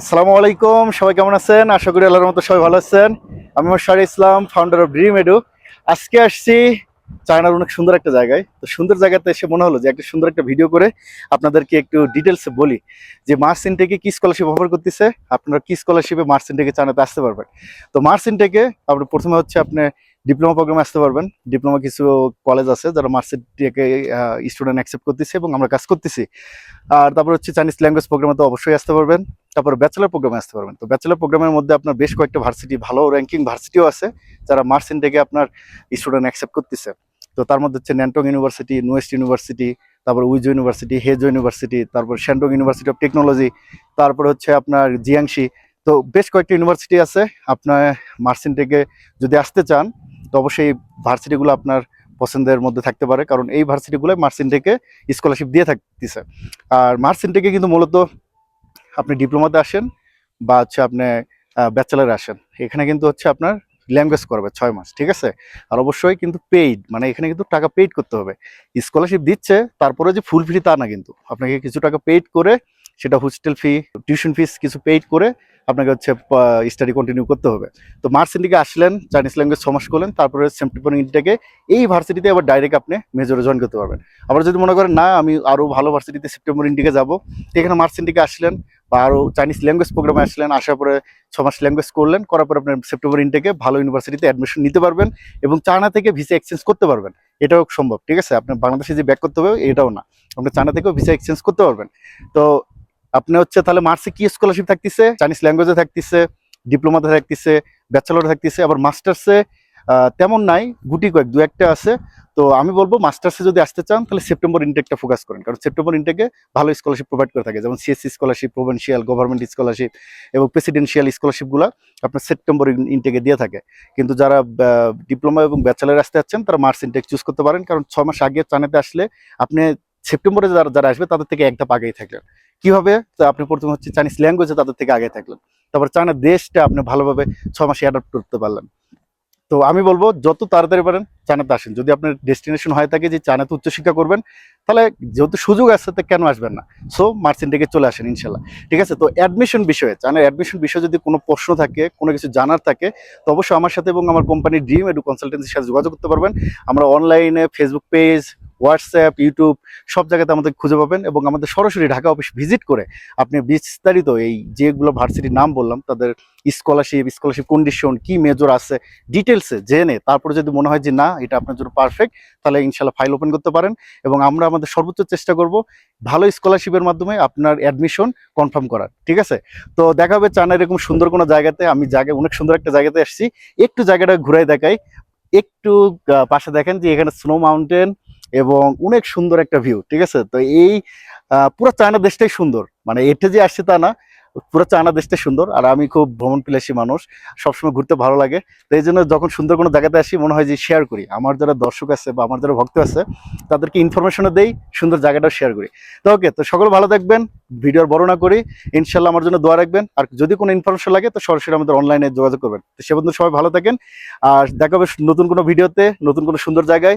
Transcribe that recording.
আসসালামু আলাইকুম, সবাই কেমন আছেন? আশা করি আল্লাহর মতো সবাই ভালো আছেন। আমি Moshar Islam founder of dream edu আজকে আসছি চায়নার অনেক সুন্দর একটা জায়গায়। তো সুন্দর জায়গাতে এসে মনে হলো যে একটা সুন্দর একটা ভিডিও করে আপনাদেরকে একটু ডিটেলসে বলি যে মার্স ইনটেকে কি স্কলারশিপ অফার করতেছে। আপনারা কি স্কলারশিপে মার্স ইনটেকে চায়নাতে আসতে পারবেন। তো মার্স ইনটেকে আপনি প্রথমে হচ্ছে আপনি ডিপ্লোমা প্রোগ্রামে আসতে পারবেন। ডিপ্লোমা কিছু কলেজ আছে যারা মার্স ইনটেকে স্টুডেন্ট অ্যাকসেপ্ট করতেছে এবং আমরা কাজ করতেছি। আর তারপর হচ্ছে চাইনিজ ল্যাঙ্গুয়েজ প্রোগ্রামে তো অবশ্যই আসতে পারবেন। তারপর ব্যাচেলার প্রোগ্রামে আসতে পারবেন। তো ব্যাচেলার প্রোগ্রামের মধ্যে আপনার বেশ কয়েকটা ভার্সিটি ভালো র্যাঙ্কিং ভার্সিটিও আছে যারা মার্স ইনটেকে আপনার স্টুডেন্ট অ্যাকসেপ্ট করতেছে। তো তার মধ্যে হচ্ছে ন্যান্টং ইউনিভার্সিটি নোয়েস্ট ইউনিভার্সিটি তারপর উইজো ইউনিভার্সিটি হেজো ইউনিভার্সিটি তারপর শ্যান্টং ইউনিভার্সিটি অফ টেকনোলজি তারপর হচ্ছে আপনার জিয়াংশি তো বেশ কয়েকটা ইউনিভার্সিটি আছে। আপনার মার্সিন থেকে যদি আসতে চান তো অবশ্যই ভার্সিটিগুলো আপনার পছন্দের মধ্যে থাকতে পারে, কারণ এই ভার্সিটিগুলো মার্সিন থেকে স্কলারশিপ দিয়ে থাকতেছে আর মার্সিন থেকে কিন্তু মূলত আপনি ডিপ্লোমাতে আসেন বা হচ্ছে আপনি ব্যাচেলারে আসেন। এখানে কিন্তু হচ্ছে আপনার ল্যাঙ্গুয়েজ করবে ছয় মাস, ঠিক আছে? আর অবশ্যই কিন্তু পেইড মানে এখানে কিন্তু টাকা পেইড করতে হবে। স্কলারশিপ দিচ্ছে, তারপরে যে ফুল ফ্রি তা না কিন্তু। আপনাকে কিছু টাকা পেইড করে, সেটা হোস্টেল ফি টিউশন ফিস কিছু পেইড করে আপনাকে হচ্ছে স্টাডি কন্টিনিউ করতে হবে। তো মার্চ ইন্ডিকে আসলেন চাইনিজ ল্যাঙ্গুয়েজ ছমাস করলেন, তারপরে সেপ্টেম্বর ইন্ডিটাকে এই ভার্সিটিতে আবার ডাইরেক্ট আপনি মেজরে জয়েন করতে পারবেন। আবার যদি মনে করেন, না, আমি আরও ভালো ভার্সিটিতে সেপ্টেম্বর ইন্ডিকে যাব এখানে মার্চ ইন্ডিকে আসলেন, বা আরও চাইনিজ ল্যাঙ্গুয়েজ প্রোগ্রামে আসলেন, আসার পরে ছ মাস ল্যাঙ্গুয়েজ করলেন, করার পরে আপনার সেপ্টেম্বর ইন্টেকে ভালো ইউনিভার্সিটিতে অ্যাডমিশন নিতে পারবেন এবং চায়না থেকে ভিসা এক্সচেঞ্জ করতে পারবেন। এটাও সম্ভব, ঠিক আছে? আপনার বাংলাদেশে যে ব্যাক করতে হবে, এটাও না। আপনি চায়না থেকেও ভিসা এক্সচেঞ্জ করতে পারবেন। তো আপনি হচ্ছে তাহলে মার্চে কি স্কলারশিপ থাকতেছে? চাইনিজ ল্যাঙ্গুয়েজে থাকতেছে ডিপ্লোমাতে থাকতেছে ব্যাচেলরে থাকতেছে, আবার মাস্টার্সে তেমন নাই, গুটি কয়েক, দু একটা আছে। তো আমি বলব মাস্টার্সে যদি আসতে চান, তাহলে সেপ্টেম্বর ইনটেকটা ফোকাস করেন। কারণ সেপ্টেম্বর ইনটেকে ভালো স্কলারশিপ প্রোভাইড করে থাকে। যেমন CSC scholarship provincial government scholarship এবং প্রেসিডেন্সিয়াল স্কলারশিপগুলো আপনার সেপ্টেম্বর ইনটেকে দিয়ে থাকে। কিন্তু যারা ডিপ্লোমা এবং ব্যাচেলার আসতে যাচ্ছেন তারা মার্চ ইনটেক চুজ করতে পারেন। কারণ ছ মাস আগে চানাতে আসলে আপনি সেপ্টেম্বরে যারা যারা আসবে, তাদের থেকে একটা আগেই থাকলেন। কীভাবে? তো আপনি প্রথমে হচ্ছে চাইনিজ ল্যাঙ্গুয়েজে তাদের থেকে আগে থাকলেন। তারপর চায়না দেশটা আপনি ভালোভাবে ছ মাসে অ্যাডাপ্ট করতে পারলেন। তো আমি বলব, যত তাড়াতাড়ি পারেন চায়নাতে আসেন। যদি আপনার ডেস্টিনেশন হয়ে থাকে যে চায়নাতে উচ্চশিক্ষা করবেন, তাহলে যেহেতু সুযোগ আছে, তো কেন আসবেন না? সো মার্চেন্ট থেকে চলে আসেন, ইনশাল্লাহ। ঠিক আছে? তো অ্যাডমিশন বিষয়ে, চায়নার অ্যাডমিশন বিষয়ে যদি কোনো প্রশ্ন থাকে, কোনো কিছু জানার থাকে, তো অবশ্যই আমার সাথে এবং আমার কোম্পানির ড্রিম এডু কনসালটেন্সির সাথে যোগাযোগ করতে পারবেন। আমরা অনলাইনে ফেসবুক পেজ হোয়াটসঅ্যাপ, ইউটিউব সব জায়গাতে আমাদের খুঁজে পাবেন এবং আমাদের সরাসরি ঢাকা অফিস ভিজিট করে আপনি বিস্তারিত এই যেগুলো ভার্সিটির নাম বললাম, তাদের স্কলারশিপ স্কলারশিপ কন্ডিশন কি মেজর আছে ডিটেলসে জেনে তারপরে যদি মনে হয় যে না, এটা আপনার জন্য পারফেক্ট তাহলে ইনশাল্লাহ ফাইল ওপেন করতে পারেন এবং আমরা আমাদের সর্বোচ্চ চেষ্টা করব ভালো স্কলারশিপের মাধ্যমে আপনার অ্যাডমিশন কনফার্ম করার, ঠিক আছে? তো দেখা হবে চায়না এরকম সুন্দর কোনো জায়গাতে, আমি জায়গায় অনেক সুন্দর একটা জায়গাতে আসছি, একটু জায়গাটা ঘুরাই দেখাই, একটু পাশে দেখেন যে এখানে স্নো মাউন্টেন এবং অনেক সুন্দর একটা ভিউ ঠিক আছে? তো এই পুরো চায়না দেশটাই সুন্দর। মানে এটা যে আসছে তা না, পুরো চায়না দেশটাই সুন্দর। আর আমি খুব ভ্রমণ পিলাসী মানুষ, সবসময় ঘুরতে ভালো লাগে। তো এই জন্য যখন সুন্দর কোনো জায়গাতে আসি, মনে হয় যে শেয়ার করি। আমার যারা দর্শক আছে বা আমার যারা ভক্ত আছে, তাদেরকে ইনফরমেশনও দেই, সুন্দর জায়গাটাও শেয়ার করি। তো ওকে তো সকল ভালো থাকবেন, ভিডিওর বড় না করি ইনশাল্লাহ আমার জন্য দোয়া রাখবেন। আর যদি কোনো ইনফরমেশন লাগে, তো সরাসরি আমাদের অনলাইনে যোগাযোগ করবেন। তো সে বন্ধু সবাই ভালো থাকেন। আর দেখা হবে নতুন কোনো ভিডিওতে নতুন কোনো সুন্দর জায়গায়।